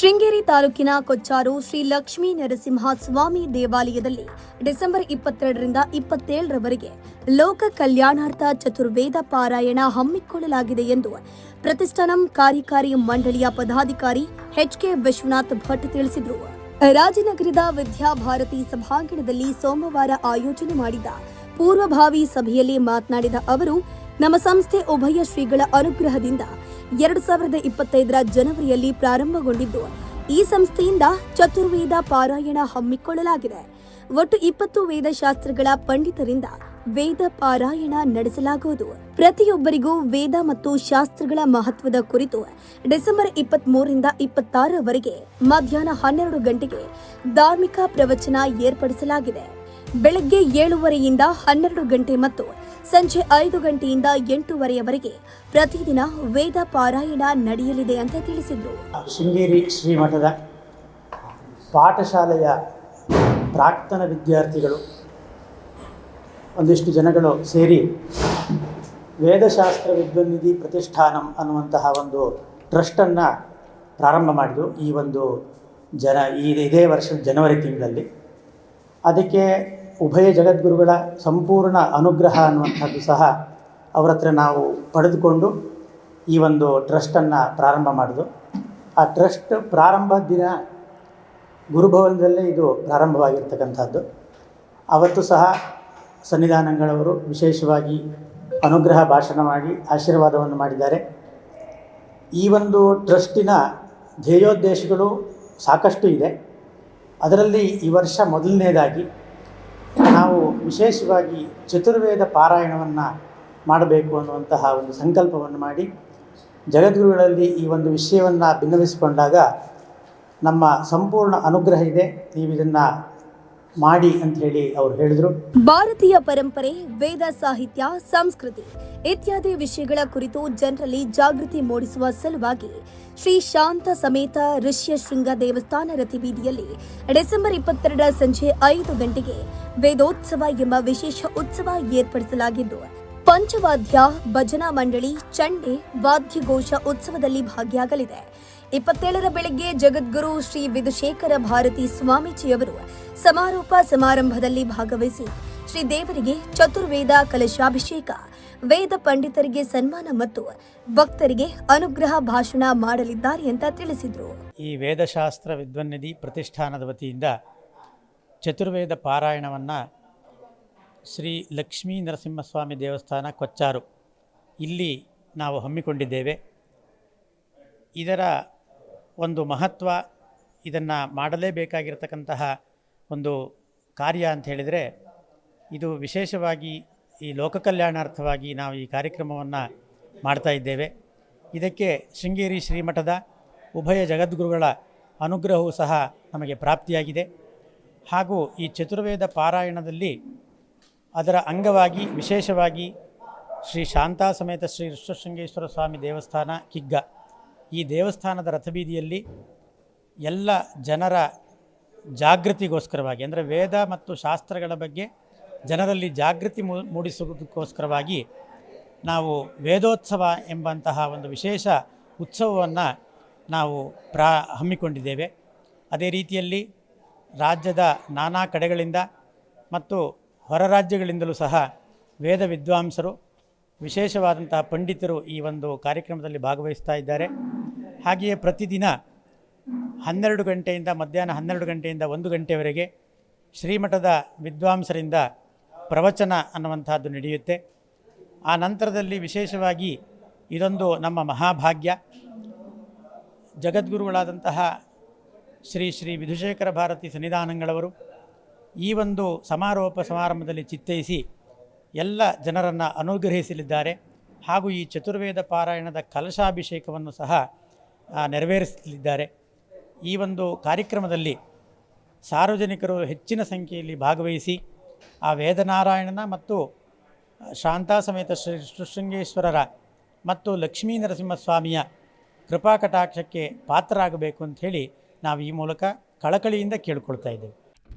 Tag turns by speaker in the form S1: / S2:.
S1: ಶೃಂಗೇರಿ ತಾಲೂಕಿನ ಕೊಚ್ಚಾರು ಶ್ರೀ ಲಕ್ಷ್ಮೀ ನರಸಿಂಹ ಸ್ವಾಮಿ ದೇವಾಲಯದಲ್ಲಿ ಡಿಸೆಂಬರ್ ಇಪ್ಪತ್ತೆರಡರಿಂದ ಇಪ್ಪತ್ತೇಳರವರೆಗೆ ಲೋಕ ಕಲ್ಯಾಣಾರ್ಥ ಚತುರ್ವೇದ ಪಾರಾಯಣ ಹಮ್ಮಿಕೊಳ್ಳಲಾಗಿದೆ ಎಂದು ಪ್ರತಿಷ್ಠಾನಂ ಕಾರ್ಯಕಾರಿ ಮಂಡಳಿಯ ಪದಾಧಿಕಾರಿ ಎಚ್ ಕೆ ವಿಶ್ವನಾಥ್ ಭಟ್ ತಿಳಿಸಿದರು. ರಾಜನಗರದ ವಿದ್ಯಾಭಾರತಿ ಸಭಾಂಗಣದಲ್ಲಿ ಸೋಮವಾರ ಆಯೋಜನೆ ಮಾಡಿದ ಪೂರ್ವಭಾವಿ ಸಭೆಯಲ್ಲಿ ಮಾತನಾಡಿದ ಅವರು ನಮ್ಮ ಸಂಸ್ಥೆ ಉಭಯ ಶ್ರೀಗಳ ಅನುಗ್ರಹದಿಂದ ಎರಡು ಸಾವಿರದ ಇಪ್ಪತ್ತೈದರ ಜನವರಿಯಲ್ಲಿ ಪ್ರಾರಂಭಗೊಂಡಿದ್ದು, ಈ ಸಂಸ್ಥೆಯಿಂದ ಚತುರ್ವೇದ ಪಾರಾಯಣ ಹಮ್ಮಿಕೊಳ್ಳಲಾಗಿದೆ. ಒಟ್ಟು ಇಪ್ಪತ್ತು ವೇದಶಾಸ್ತ್ರಗಳ ಪಂಡಿತರಿಂದ ವೇದ ಪಾರಾಯಣ ನಡೆಸಲಾಗುವುದು. ಪ್ರತಿಯೊಬ್ಬರಿಗೂ ವೇದ ಮತ್ತು ಶಾಸ್ತ್ರಗಳ ಮಹತ್ವದ ಕುರಿತು ಡಿಸೆಂಬರ್ ಇಪ್ಪತ್ತ್ ಮೂರರಿಂದ ಇಪ್ಪತ್ತಾರರವರೆಗೆ ಮಧ್ಯಾಹ್ನ ಹನ್ನೆರಡು ಗಂಟೆಗೆ ಧಾರ್ಮಿಕ ಪ್ರವಚನ ಏರ್ಪಡಿಸಲಾಗಿದೆ. ಬೆಳಗ್ಗೆ ಏಳುವರೆಯಿಂದ ಹನ್ನೆರಡು ಗಂಟೆ ಮತ್ತು ಸಂಜೆ ಐದು ಗಂಟೆಯಿಂದ ಎಂಟೂವರೆಯವರೆಗೆ ಪ್ರತಿದಿನ ವೇದ ಪಾರಾಯಣ ನಡೆಯಲಿದೆ ಅಂತ ತಿಳಿಸಿದ್ರು.
S2: ಶೃಂಗೇರಿ ಶ್ರೀಮಠದ ಪಾಠಶಾಲೆಯ ಪ್ರಾಕ್ತನ ವಿದ್ಯಾರ್ಥಿಗಳು, ಒಂದಿಷ್ಟು ಜನಗಳು ಸೇರಿ ವೇದಶಾಸ್ತ್ರ ವಿದ್ವನ್ನಿಧಿ ಪ್ರತಿಷ್ಠಾನಂ ಅನ್ನುವಂತಹ ಒಂದು ಟ್ರಸ್ಟನ್ನು ಪ್ರಾರಂಭ ಮಾಡಿದರು ಈ ಒಂದು ಜನ, ಈ ಇದೇ ವರ್ಷದ ಜನವರಿ ತಿಂಗಳಲ್ಲಿ. ಅದಕ್ಕೆ ಉಭಯ ಜಗದ್ಗುರುಗಳ ಸಂಪೂರ್ಣ ಅನುಗ್ರಹ ಅನ್ನುವಂಥದ್ದು ಸಹ ಅವರ ಹತ್ರ ನಾವು ಪಡೆದುಕೊಂಡು ಈ ಒಂದು ಟ್ರಸ್ಟನ್ನು ಪ್ರಾರಂಭ ಮಾಡಿದ್ರು ಆ ಟ್ರಸ್ಟ್ ಪ್ರಾರಂಭ ದಿನ ಗುರುಭವನದಲ್ಲೇ ಇದು ಪ್ರಾರಂಭವಾಗಿರ್ತಕ್ಕಂಥದ್ದು. ಅವತ್ತು ಸಹ ಸನ್ನಿಧಾನಗಳವರು ವಿಶೇಷವಾಗಿ ಅನುಗ್ರಹ ಭಾಷಣ ಮಾಡಿ ಆಶೀರ್ವಾದವನ್ನು ಮಾಡಿದ್ದಾರೆ. ಈ ಒಂದು ಟ್ರಸ್ಟಿನ ಧ್ಯೇಯೋದ್ದೇಶಗಳು ಸಾಕಷ್ಟು ಇದೆ. ಅದರಲ್ಲಿ ಈ ವರ್ಷ ಮೊದಲನೇದಾಗಿ ನಾವು ವಿಶೇಷವಾಗಿ ಚತುರ್ವೇದ ಪಾರಾಯಣವನ್ನು ಮಾಡಬೇಕು ಅನ್ನುವಂತಹ ಒಂದು ಸಂಕಲ್ಪವನ್ನು ಮಾಡಿ ಜಗದ್ಗುರುಗಳಲ್ಲಿ ಈ ಒಂದು ವಿಷಯವನ್ನು ಭಿನ್ನವಿಸಿಕೊಂಡಾಗ ನಮ್ಮ ಸಂಪೂರ್ಣ ಅನುಗ್ರಹ ಇದೆ. ನೀವು ಇದನ್ನು ಮಾಡಿ ಅಂತ ಹೇಳಿ ಅವರು ಹೇಳಿದ್ರು.
S1: ಭಾರತೀಯ ಪರಂಪರೆ, ವೇದ ಸಾಹಿತ್ಯ, ಸಂಸ್ಕೃತಿ ಇತ್ಯಾದಿ ವಿಷಯಗಳ ಕುರಿತು ಜನರಲ್ಲಿ ಜಾಗೃತಿ ಮೂಡಿಸುವ ಸಲುವಾಗಿ ಶ್ರೀ ಶಾಂತ ಸಮೇತ ಋಷ್ಯ ಶೃಂಗ ದೇವಸ್ಥಾನ ರಥಬೀದಿಯಲ್ಲಿ ಡಿಸೆಂಬರ್ ಇಪ್ಪತ್ತೆರಡರ ಸಂಜೆ ಐದು ಗಂಟೆಗೆ ವೇದೋತ್ಸವ ಎಂಬ ವಿಶೇಷ ಉತ್ಸವ ಏರ್ಪಡಿಸಲಾಗಿದ್ದು, ಪಂಚವಾದ್ಯ ಭಜನಾ ಮಂಡಳಿ ಚಂಡೆ ವಾದ್ಯಘೋಷ ಉತ್ಸವದಲ್ಲಿ ಭಾಗಿಯಾಗಲಿದೆ. ಇಪ್ಪತ್ತೇಳರ ಬೆಳಗ್ಗೆ ಜಗದ್ಗುರು ಶ್ರೀ ವಿಧುಶೇಖರ ಭಾರತಿ ಸ್ವಾಮೀಜಿಯವರು ಸಮಾರೋಪ ಸಮಾರಂಭದಲ್ಲಿ ಭಾಗವಹಿಸಿ ಶ್ರೀ ದೇವರಿಗೆ ಚತುರ್ವೇದ ಕಲಶಾಭಿಷೇಕ, ವೇದ ಪಂಡಿತರಿಗೆ ಸನ್ಮಾನ ಮತ್ತು ಭಕ್ತರಿಗೆ ಅನುಗ್ರಹ ಭಾಷಣ ಮಾಡಲಿದ್ದಾರೆ ಅಂತ ತಿಳಿಸಿದರು.
S2: ಈ ವೇದಶಾಸ್ತ್ರ ವಿದ್ವನ್ನಿಧಿ ಪ್ರತಿಷ್ಠಾನದ ವತಿಯಿಂದ ಚತುರ್ವೇದ ಪಾರಾಯಣವನ್ನು ಶ್ರೀ ಲಕ್ಷ್ಮೀ ನರಸಿಂಹಸ್ವಾಮಿ ದೇವಸ್ಥಾನ ಕೊಚ್ಚಾರು. ಇಲ್ಲಿ ನಾವು ಹಮ್ಮಿಕೊಂಡಿದ್ದೇವೆ. ಇದರ ಒಂದು ಮಹತ್ವ ಇದನ್ನು ಮಾಡಲೇಬೇಕಾಗಿರತಕ್ಕಂತಹ ಒಂದು ಕಾರ್ಯ ಅಂತ ಹೇಳಿದರೆ ಇದು ವಿಶೇಷವಾಗಿ ಈ ಲೋಕಕಲ್ಯಾಣಾರ್ಥವಾಗಿ ನಾವು ಈ ಕಾರ್ಯಕ್ರಮವನ್ನು ಮಾಡ್ತಾ ಇದ್ದೇವೆ. ಇದಕ್ಕೆ ಶೃಂಗೇರಿ ಶ್ರೀಮಠದ ಉಭಯ ಜಗದ್ಗುರುಗಳ ಅನುಗ್ರಹವೂ ಸಹ ನಮಗೆ ಪ್ರಾಪ್ತಿಯಾಗಿದೆ. ಹಾಗೂ ಈ ಚತುರ್ವೇದ ಪಾರಾಯಣದಲ್ಲಿ ಅದರ ಅಂಗವಾಗಿ ವಿಶೇಷವಾಗಿ ಶ್ರೀ ಶಾಂತಾ ಸಮೇತ ಶ್ರೀ ಋಷಶೃಂಗೇಶ್ವರ ಸ್ವಾಮಿ ದೇವಸ್ಥಾನ ಕಿಗ್ಗ. ಈ ದೇವಸ್ಥಾನದ ರಥಬೀದಿಯಲ್ಲಿ ಎಲ್ಲ ಜನರ ಜಾಗೃತಿಗೋಸ್ಕರವಾಗಿ, ಅಂದರೆ ವೇದ ಮತ್ತು ಶಾಸ್ತ್ರಗಳ ಬಗ್ಗೆ ಜನರಲ್ಲಿ ಜಾಗೃತಿ ಮೂಡಿಸುವುದಕ್ಕೋಸ್ಕರವಾಗಿ ನಾವು ವೇದೋತ್ಸವ ಎಂಬಂತಹ ಒಂದು ವಿಶೇಷ ಉತ್ಸವವನ್ನು ನಾವು ಪ್ರಾ, ಹಮ್ಮಿಕೊಂಡಿದ್ದೇವೆ. ಅದೇ ರೀತಿಯಲ್ಲಿ ರಾಜ್ಯದ ನಾನಾ ಕಡೆಗಳಿಂದ ಮತ್ತು ಹೊರ ರಾಜ್ಯಗಳಿಂದಲೂ ಸಹ ವೇದ ವಿದ್ವಾಂಸರು, ವಿಶೇಷವಾದಂತಹ ಪಂಡಿತರು ಈ ಒಂದು ಕಾರ್ಯಕ್ರಮದಲ್ಲಿ ಭಾಗವಹಿಸ್ತಾ ಇದ್ದಾರೆ. ಹಾಗೆಯೇ ಪ್ರತಿದಿನ ಹನ್ನೆರಡು ಗಂಟೆಯಿಂದ ಮಧ್ಯಾಹ್ನ ಹನ್ನೆರಡು ಗಂಟೆಯಿಂದ ಒಂದು ಗಂಟೆವರೆಗೆ ಶ್ರೀಮಠದ ವಿದ್ವಾಂಸರಿಂದ ಪ್ರವಚನ ಅನ್ನುವಂಥದ್ದು ನಡೆಯುತ್ತೆ. ಆ ನಂತರದಲ್ಲಿ ವಿಶೇಷವಾಗಿ ಇದೊಂದು ನಮ್ಮ ಮಹಾಭಾಗ್ಯ. ಜಗದ್ಗುರುಗಳಾದಂತಹ ಶ್ರೀ ಶ್ರೀ ವಿಧುಶೇಖರ ಭಾರತಿ ಸನ್ನಿಧಾನಗಳವರು ಈ ಒಂದು ಸಮಾರೋಪ ಸಮಾರಂಭದಲ್ಲಿ ಚಿತ್ತೈಸಿ ಎಲ್ಲ ಜನರನ್ನು ಅನುಗ್ರಹಿಸಲಿದ್ದಾರೆ. ಹಾಗೂ ಈ ಚತುರ್ವೇದ ಪಾರಾಯಣದ ಕಲಶಾಭಿಷೇಕವನ್ನು ಸಹ ನೆರವೇರಿಸಲಿದ್ದಾರೆ. ಈ ಒಂದು ಕಾರ್ಯಕ್ರಮದಲ್ಲಿ ಸಾರ್ವಜನಿಕರು ಹೆಚ್ಚಿನ ಸಂಖ್ಯೆಯಲ್ಲಿ ಭಾಗವಹಿಸಿ, ಆ ವೇದನಾರಾಯಣನ ಮತ್ತು ಶಾಂತಾ ಸಮೇತ ಶ್ರೀ ಶೃಶೃಂಗೇಶ್ವರರ ಮತ್ತು ಲಕ್ಷ್ಮೀ ನರಸಿಂಹಸ್ವಾಮಿಯ ಕೃಪಾ ಕಟಾಕ್ಷಕ್ಕೆ ಪಾತ್ರರಾಗಬೇಕು ಅಂಥೇಳಿ ನಾವು ಈ ಮೂಲಕ ಕಳಕಳಿಯಿಂದ ಕೇಳ್ಕೊಳ್ತಾ ಇದ್ದೇವೆ.